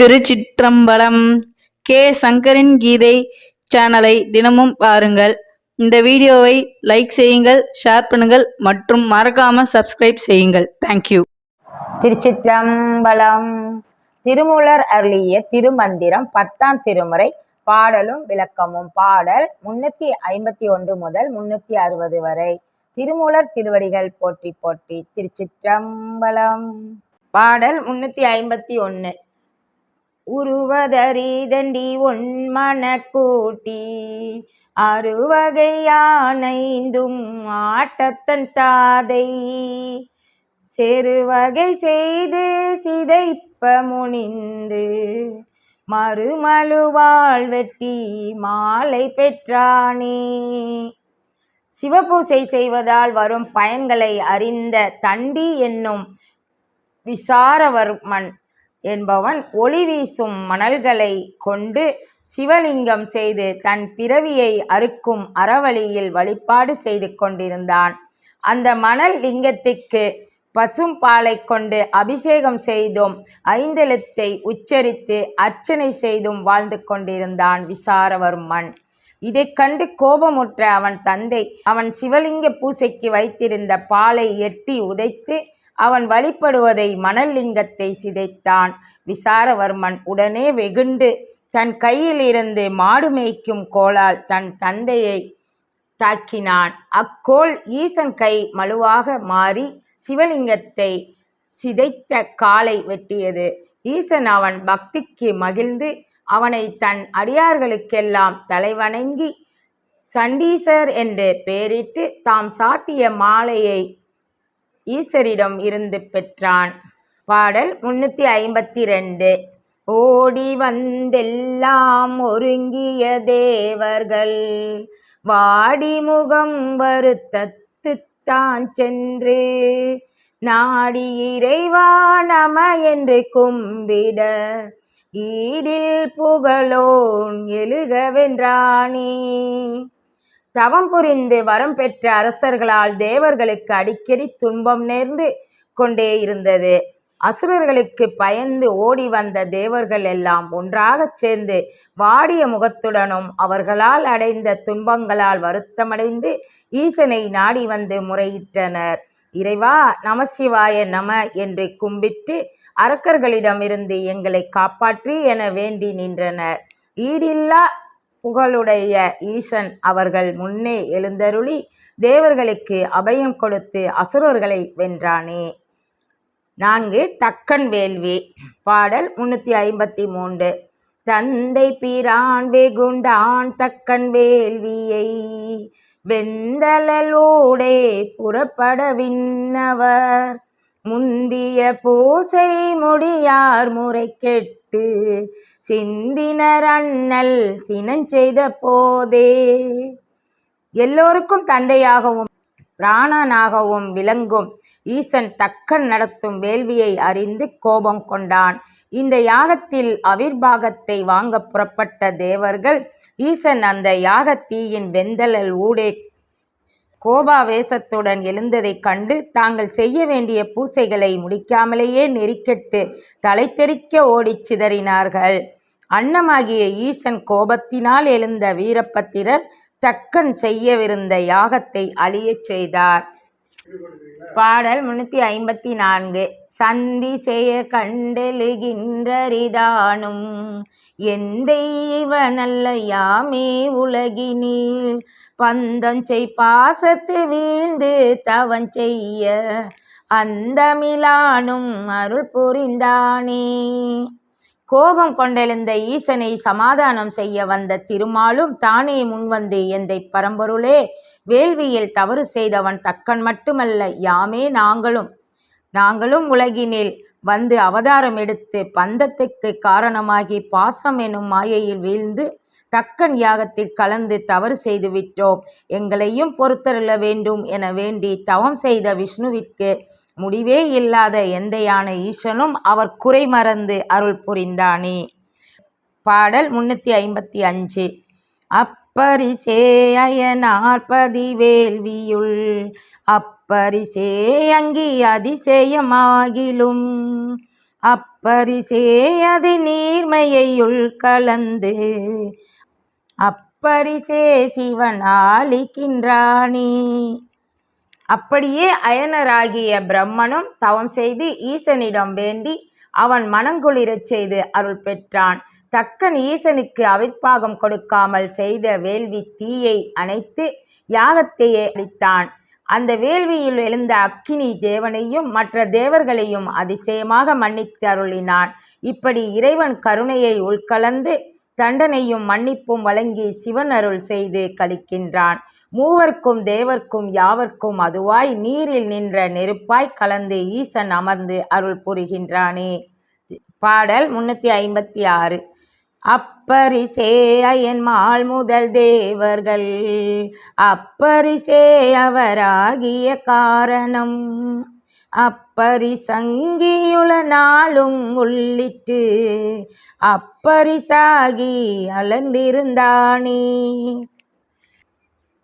திருச்சிற்றம்பலம் K. சங்கரின் கீதை சேனலை தினமும் பாருங்கள். இந்த வீடியோவை லைக் செய்யுங்கள் ஷேர் பண்ணுங்கள் மற்றும் மறக்காம சப்ஸ்கிரைப் செய்யுங்கள். தேங்க்யூ திருச்சிற்றம்பலம் திருமூலர் அருளிய திருமந்திரம் பத்தாம் திருமுறை பாடலும் விளக்கமும். பாடல் முன்னூத்தி ஐம்பத்தி ஒன்று முதல் முன்னூத்தி அறுபது வரை. திருமூலர் திருவடிகள் போற்றி போற்றி திருச்சிற்றம்பலம். பாடல் முன்னூத்தி ஐம்பத்தி ஒன்று உருவதறிதண்டி உன்மன கூட்டி அறுவகையானைந்தும் ஆட்டத்தன் தாதை. செருவகை செய்து சிதைப்ப முனிந்து மறுமழுவாள் வெட்டி மாலை பெற்றானே. சிவபூசை செய்வதால் வரும் பயன்களை அறிந்த தண்டி என்னும் விசாரவர்மன் என்பவன் ஒளி வீசும் மணல்களை கொண்டு சிவலிங்கம் செய்து தன் பிறவியை அறுக்கும் அறவழியில் வழிபாடு செய்து கொண்டிருந்தான். அந்த மணல் லிங்கத்திற்கு பசும் பாலை கொண்டு அபிஷேகம் செய்தும் ஐந்தெழுத்தை உச்சரித்து அர்ச்சனை செய்தும் வாழ்ந்து கொண்டிருந்தான் விசாரவர்மன். இதை கண்டு கோபமுற்ற அவன் தந்தை அவன் சிவலிங்க பூசைக்கு வைத்திருந்த பாலை எட்டி உதைத்து அவன் வழிபடுவதை மணலிங்கத்தை சிதைத்தான். விசாரவர்மன் உடனே வெகுண்டு தன் கையில் இருந்து மாடு மேய்க்கும் கோலால் தன் தந்தையை தாக்கினான். அக்கோல் ஈசன் கை மழுவாக மாறி சிவலிங்கத்தை சிதைத்த காலை வெட்டியது. ஈசன் அவன் பக்திக்கு மகிழ்ந்து அவனை தன் அடியார்களுக்கெல்லாம் தலைவணங்கி சண்டீசர் என்று பெயரிட்டு தாம் சாத்திய மாலையை ஈஸ்வரிடம் இருந்து பெற்றான். பாடல் முன்னூற்றி ஐம்பத்தி ரெண்டு ஓடி வந்தெல்லாம் ஒருங்கிய தேவர்கள். வாடி முகம் வருத்தத்துத்தான் சென்று. நாடி இறைவா நம என்று கும்பிட. ஈடில் புகழோன் எழுகவென்றானே. தவம் புரிந்து வரம் பெற்ற அரசர்களால் தேவர்களுக்கு அடிக்கடி துன்பம் நேர்ந்து கொண்டே இருந்தது. அசுரர்களுக்கு பயந்து ஓடி வந்த தேவர்கள் எல்லாம் ஒன்றாகச் சேர்ந்து வாடிய முகத்துடனும் அவர்களால் அடைந்த துன்பங்களால் வருத்தமடைந்து ஈசனை நாடி வந்து முறையிட்டனர். இறைவா நமசிவாய நம என்று கும்பிட்டு அரக்கர்களிடமிருந்து எங்களை காப்பாற்றி என வேண்டி நின்றனர். ஈடில்லா புகழுடைய ஈசன் அவர்கள் முன்னே எழுந்தருளி தேவர்களுக்கு அபயம் கொடுத்து அசுரர்களை வென்றானே. நான்கு தக்கன் வேள்வி. பாடல் முன்னூற்றி ஐம்பத்தி மூன்று தந்தை பிரான் வெகுண்டான் தக்கன் வேள்வியை வெந்தலோடே புறப்பட விண்ணவர். முந்திய பூசை முடியார் முறை கெட்டு சிந்தினர் அண்ணல் சினஞ்செய்த போதே. எல்லோருக்கும் தந்தையாகவும் பிராணனாகவும் விளங்கும் ஈசன் தக்கன் நடத்தும் வேள்வியை அறிந்து கோபம் கொண்டான். இந்த யாகத்தில் அவிர்பாகத்தை வாங்க புறப்பட்ட தேவர்கள் ஈசன் அந்த யாகத்தீயின் வெந்தலல் ஊடே கோபாவேசத்துடன் எழுந்ததைக் கண்டு தாங்கள் செய்ய வேண்டிய பூசைகளை முடிக்காமலேயே நெறிக்கெட்டு தலை தெறிக்க ஓடிச் சிதறினார்கள். அன்னமாகிய ஈசன் கோபத்தினால் எழுந்த வீரபத்திரர் தக்கன் செய்யவிருந்த யாகத்தை அழியச் செய்தார். பாடல் முன்னூற்றி ஐம்பத்தி நான்கு. சந்தி செய்ய கண்டெழுகின்றரிதானும் இவனல்ல யாமே உலகினில் பந்தஞ்செய் பாசத்து வீழ்ந்து தவஞ்செய்ய அந்தமிலானும் அருள் புரிந்தானே. கோபம் கொண்டெழுந்த ஈசனை சமாதானம் செய்ய வந்த திருமாலும் தானே முன்வந்து எந்தை பரம்பொருளே வேள்வியில் தவறு செய்தவன் தக்கன் மட்டுமல்ல யாமே நாங்களும். நாங்களும் உலகினில் வந்து அவதாரம் எடுத்து பந்தத்துக்கு காரணமாகி பாசம் எனும் மாயையில் வீழ்ந்து தக்கன் யாகத்தில் கலந்து தவறு செய்து விட்டோம் எங்களையும் பொறுத்தருள வேண்டும் என வேண்டி தவம் செய்த விஷ்ணுவிற்கு முடிவே இல்லாத எந்தையான ஈசனும் அவர் குறை மறந்து அருள் புரிந்தானே. பாடல் முன்னூற்றி ஐம்பத்தி அஞ்சு. அப்பரிசே அயனார்பதி வேள்வியுள் அப்பரிசே அங்கி அதிசயமாகிலும் அப்பரிசே அது நீர்மையுள் கலந்து அப்பரிசே சிவன் ஆளிக்கின்றானே. அப்படியே அயனராகிய பிரம்மனும் தவம் செய்து ஈசனிடம் வேண்டி அவன் மனங்குளிரச் செய்து அருள் பெற்றான். தக்கன் ஈசனுக்கு அவிர்ப்பாகம் கொடுக்காமல் செய்த வேள்வி தீயை அணைத்து யாகத்தையே அளித்தான். அந்த வேள்வியில் எழுந்த அக்கினி தேவனையும் மற்ற தேவர்களையும் அதிசயமாக மன்னித்து அருளினான். இப்படி இறைவன் கருணையை உள்கலந்து தண்டனையும் மன்னிப்பும் வழங்கி சிவன் அருள் செய்து கழிக்கின்றான் மூவர்க்கும் தேவர்க்கும் யாவர்க்கும் அதுவாய் நீரில் நின்ற நெருப்பாய் கலந்து ஈசன் அமர்ந்து அருள் புரிகின்றானே. பாடல் முன்னூற்றி ஐம்பத்தி ஆறு. அப்பரிசே அயன்மால் முதல் தேவர்கள். அப்பரிசே அவராகிய காரணம். அப்பரி சங்கியுல நாளும் உள்ளிட்டு அப்பரிசாகி அலர்ந்திருந்தானே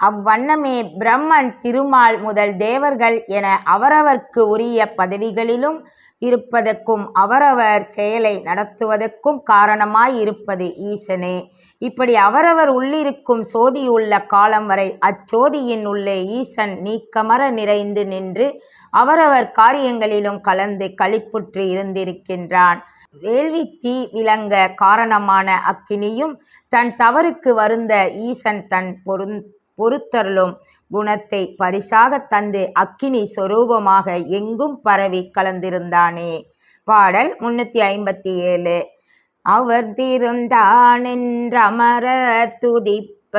அவ்வண்ணமே பிரம்மன் திருமால் முதல் தேவர்கள் என அவரவர்க்கு உரிய பதவிகளிலும் இருப்பதற்கும் அவரவர் செயலை நடத்துவதற்கும் காரணமாய் இருப்பது ஈசனே. இப்படி அவரவர் உள்ளிருக்கும் சோதியுள்ள காலம் வரை அச்சோதியின் உள்ளே ஈசன் நீக்கமர நிறைந்து நின்று அவரவர் காரியங்களிலும் கலந்து களிப்புற்று இருந்திருக்கின்றான். வேள்வி தீ விளங்க காரணமான அக்கினியும் தன் தவறுக்கு வருந்த ஈசன் தன் பொருந் பொறுத்தருளும். குணத்தை பரிசாக தந்து அக்கினி சொரூபமாக எங்கும் பரவி கலந்திருந்தானே. பாடல் முன்னூற்றி ஐம்பத்தி ஏழு அவர் திருந்தானென்றமர துதிப்ப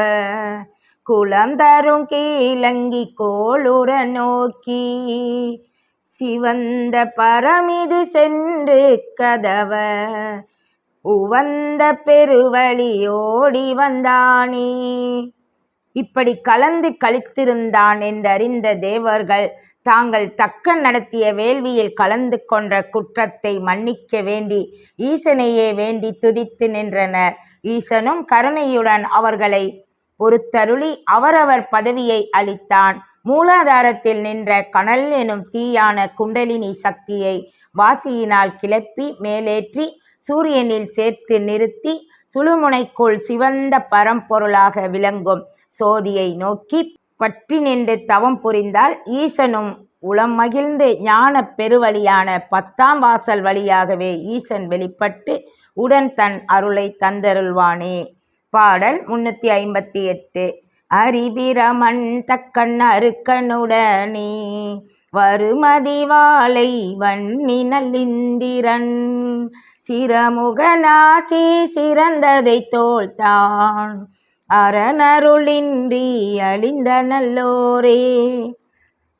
குளம் தரும் கீழங்கி கோளுர நோக்கி சிவந்த பரமிது சென்று கதவ உவந்த பெருவழியோடி வந்தானே. இப்படி கலந்து கழித்திருந்தான் என்றறிந்த தேவர்கள் தாங்கள் தக்க நடத்திய வேள்வியில் கலந்து கொன்ற குற்றத்தை மன்னிக்க வேண்டி ஈசனையே வேண்டி துதித்து நின்றனர். ஈசனும் கருணையுடன் அவர்களை பொறுத்தருளி அவரவர் பதவியை அளித்தான். மூலாதாரத்தில் நின்ற கனல் எனும் தீயான குண்டலினி சக்தியை வாசியினால் கிளப்பி மேலேற்றி சூரியனில் சேர்த்து நிறுத்தி சுழுமுனைக்குள் சிவந்த பரம்பொருளாக விளங்கும் சோதியை நோக்கி பற்றி நின்று தவம் புரிந்தால் ஈசனும் உளம் மகிழ்ந்து ஞான பெருவழியான பத்தாம் வாசல் வழியாகவே ஈசன் வெளிப்பட்டு உடன் தன் அருளை தந்தருள்வானே. பாடல் முன்னூற்றி ஐம்பத்தி எட்டு. அரிபிரமன் தக்கன் அருக்கனுடனே வருமதி வாழை வன்னி நல்லிந்திரன் சிரமுகநாசி சிறந்ததை தோல்தான் அரணருளின்றி அழிந்த நல்லோரே.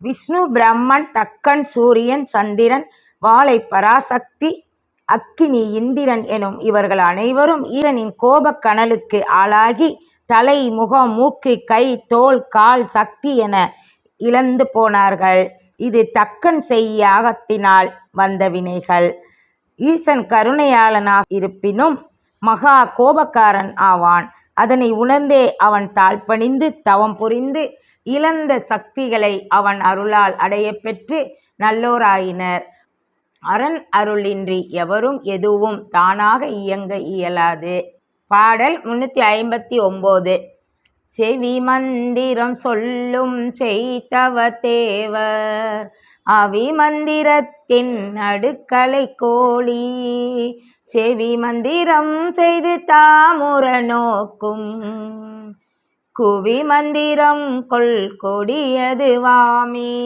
விஷ்ணு பிரம்மன் தக்கன் சூரியன் சந்திரன் வாழை பராசக்தி அக்கினி இந்திரன் எனும் இவர்கள் அனைவரும் ஈரனின் கோபக் கனலுக்கு ஆளாகி தலை முகம் மூக்கு கை தோல் கால் சக்தி என இழந்து போனார்கள். இது தக்கன் செய்யாகத்தினால் வந்த வினைகள். ஈசன் கருணையாளனாக இருப்பினும் மகா கோபக்காரன் ஆவான். அதனை உணர்ந்தே அவன் தாழ்பணிந்து தவம் புரிந்து இழந்த சக்திகளை அவன் அருளால் அடைய பெற்று நல்லோராயினர். அரண் அருளின்றி எவரும் எதுவும் தானாக இயங்க இயலாது. பாடல் முன்னூற்றி ஐம்பத்தி ஒம்போது. செவி மந்திரம் சொல்லும் செய்தவ தேவர். அவி மந்திரத்தின் அடுக்கலை கோழி செவி மந்திரம் செய்து தாமுர நோக்கும். குவி மந்திரம் கொள் கொடியது வாமே.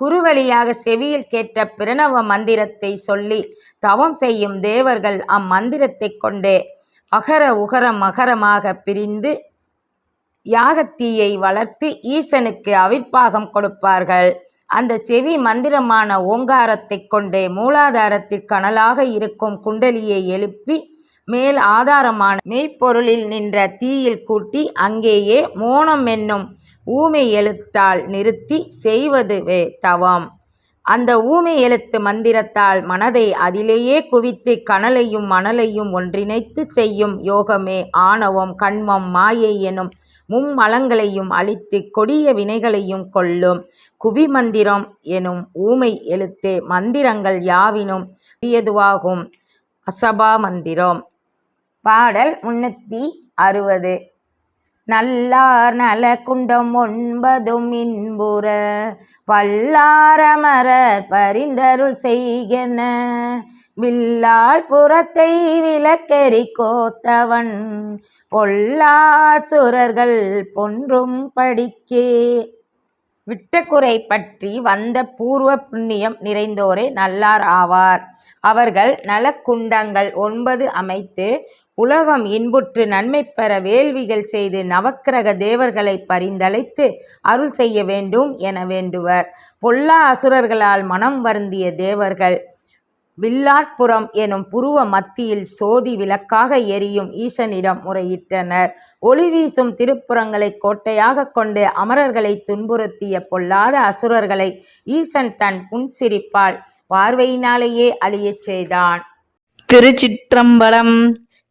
குறுவழியாக செவியில் கேட்ட பிரணவ மந்திரத்தை சொல்லி தவம் செய்யும் தேவர்கள் அம்மந்திரத்தைக் கொண்டே அகர உகர மகரமாக பிரிந்து யாகத்தீயை வளர்த்து ஈசனுக்கு அவிர்ப்பாகம் கொடுப்பார்கள். அந்த செவி மந்திரமான ஓங்காரத்தைக் கொண்டே மூலாதாரத்தில் கனலாக இருக்கும் குண்டலியை எழுப்பி மேல் ஆதாரமான மெய்ப்பொருளில் நின்ற தீயில் கூட்டி அங்கேயே மோனம் என்னும் ஊமை எழுத்தால் நிறுத்தி செய்வதுவே தவம். அந்த ஊமை எழுத்து மந்திரத்தால் மனதை அதிலேயே குவித்து கனலையும் மணலையும் ஒன்றிணைத்து செய்யும் யோகமே ஆணவம் கண்மம் மாயை எனும் மும்மலங்களையும் அழித்து கொடிய வினைகளையும் கொல்லும் குவிமந்திரம் எனும் ஊமை எழுத்தே மந்திரங்கள் யாவினும் பெரியதுவாகும் அசபா மந்திரம் பாடல் முன்னூற்றி அறுபது. நல்லார் நலக்குண்டம் ஒன்பதும் இன்புற வல்லாரமரர் பரிந்தருள் செய்கென வில்லால் புறத்தை விளக்கெறி கோத்தவன் பொல்லாசுரர்கள் பொன்றும் படிக்கே. விட்டக்குறை பற்றி வந்த பூர்வ புண்ணியம் நிறைந்தோரே நல்லார் ஆவார். அவர்கள் நலக்குண்டங்கள் ஒன்பது அமைத்து உலகம் இன்புற்று நன்மை பெற வேள்விகள் செய்து நவக்கிரக தேவர்களை பரிந்தழைத்து அருள் செய்ய வேண்டும் என வேண்டுவர். பொல்லா அசுரர்களால் மனம் வருந்திய தேவர்கள் வில்லாட்புறம் எனும் புருவ மத்தியில் சோதி விளக்காக எரியும் ஈசனிடம் முறையிட்டனர். ஒளி வீசும் திருப்புறங்களை கோட்டையாக கொண்டு அமரர்களை துன்புறுத்திய பொல்லாத அசுரர்களை ஈசன் தன் புன்சிரிப்பால் பார்வையினாலேயே அழியச் செய்தான். திருச்சிற்றம்பலம்